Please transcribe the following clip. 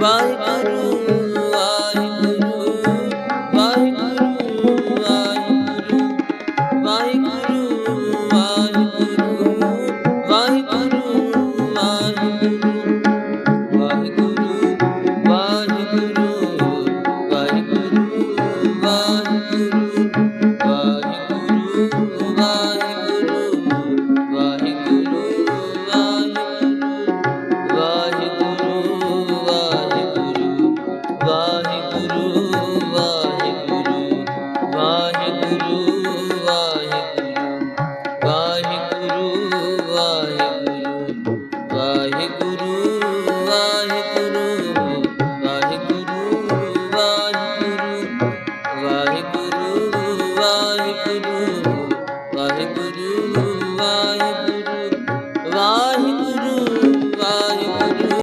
Bye.